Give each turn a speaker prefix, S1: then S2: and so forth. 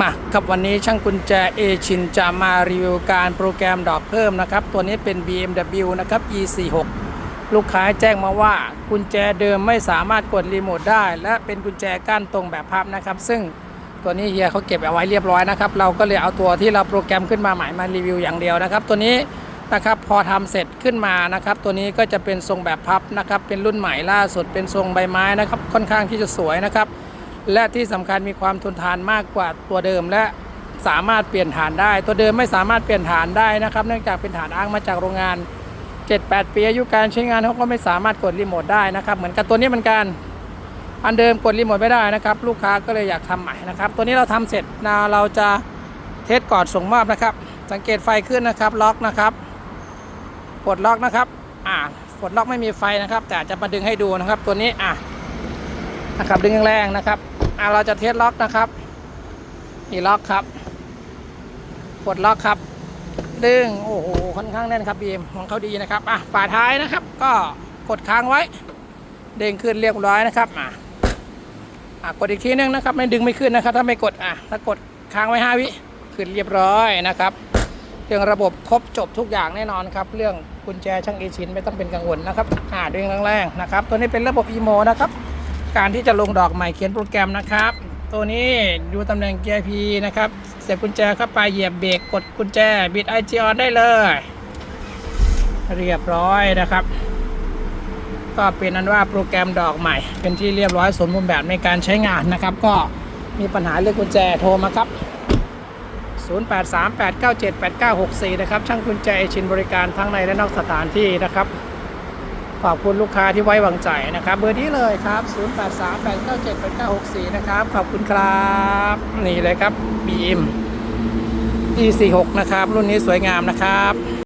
S1: มาครับวันนี้ช่างกุญแจเอชินจะมารีวิวการโปรแกรมดอกเพิ่มนะครับ ตัวนี้เป็น BMW นะครับ E46 ลูกค้าแจ้งมาว่ากุญแจเดิมไม่สามารถกดรีโมทได้ และเป็นกุญแจก้านตรงแบบพับนะครับ ซึ่งตัวนี้เฮียเขาเก็บเอาไว้เรียบร้อยนะครับ เราก็เลยเอาตัวที่เราโปรแกรมขึ้นมาใหม่มารีวิวอย่างเดียวนะครับ ตัวนี้นะครับพอทำเสร็จขึ้นมานะครับ ตัวนี้ก็จะเป็นทรงแบบพับนะครับเป็นรุ่นใหม่ล่าสุดเป็นทรงใบไม้นะครับค่อนข้างที่จะสวยนะครับ และที่สำคัญมีความทนทานมากกว่าตัวเดิมและสามารถเปลี่ยนฐานได้ ตัวเดิมไม่สามารถเปลี่ยนฐานได้นะครับ เนื่องจากเป็นฐานอ้างมาจากโรงงาน 7-8 ปีอายุการใช้งานเขาก็ไม่สามารถกดรีโมทได้นะครับ เหมือนกับตัวนี้เหมือนกันอันเดิมกดรีโมทไม่ได้นะครับ ลูกค้าก็เลยอยากทำใหม่นะครับ ตัวนี้เราทำเสร็จนะเราจะเทสก่อนส่งมอบนะครับ สังเกตไฟขึ้นนะครับ ล็อกนะครับปลดล็อกนะครับ อ่าปลดล็อกไม่มีไฟนะครับ แต่จะมาดึงให้ดูนะครับ ตัวนี้อะนะครับดึงแรงๆนะครับ อะเราจะเทสล็อกนะครับนี่ล็อกครับกดล็อกครับ ดึง โอ้โห ค่อนข้างแน่นครับบีมของเขาดีนะครับ อะฝาท้ายนะครับ ก็กดค้างไว้ เด้งขึ้นเรียบร้อยนะครับ อะอะกดอีกทีนึงนะครับ ไม่ดึงไม่ขึ้นนะครับ ถ้าไม่กด อะ ถ้ากดค้างไว้5วิ ขึ้นเรียบร้อยนะครับเรื่องระบบครบจบทุกอย่างแน่นอนครับ เรื่องกุญแจช่างเอชินไม่ต้องเป็นกังวลนะครับ อ่าดึงแรงๆนะครับ ตัวนี้เป็นระบบอีโมนะครับ การที่จะลงดอกใหม่เขียนโปรแกรมนะครับ ตัวนี้ดูตำแหน่งเกียร์พีนะครับ เสียบกุญแจเข้าไปเหยียบเบรกกดกุญแจบิดไอจีออนได้เลย เรียบร้อยนะครับ ก็เป็นนั้นว่าโปรแกรมดอกใหม่ เป็นที่เรียบร้อยสมบูรณ์แบบในการใช้งานนะครับ ก็มีปัญหาเรื่องกุญแจโทรมาครับ 0838978964 นะครับ ช่างกุญแจเอชินบริการทั้งในและนอกสถานที่นะครับ ขอบคุณลูกค้าที่ไว้วางใจนะครับ เบอร์นี้เลยครับ 0838978964 นะครับ ขอบคุณครับ นี่เลยครับ BM E46 นะครับ รุ่นนี้สวยงามนะครับ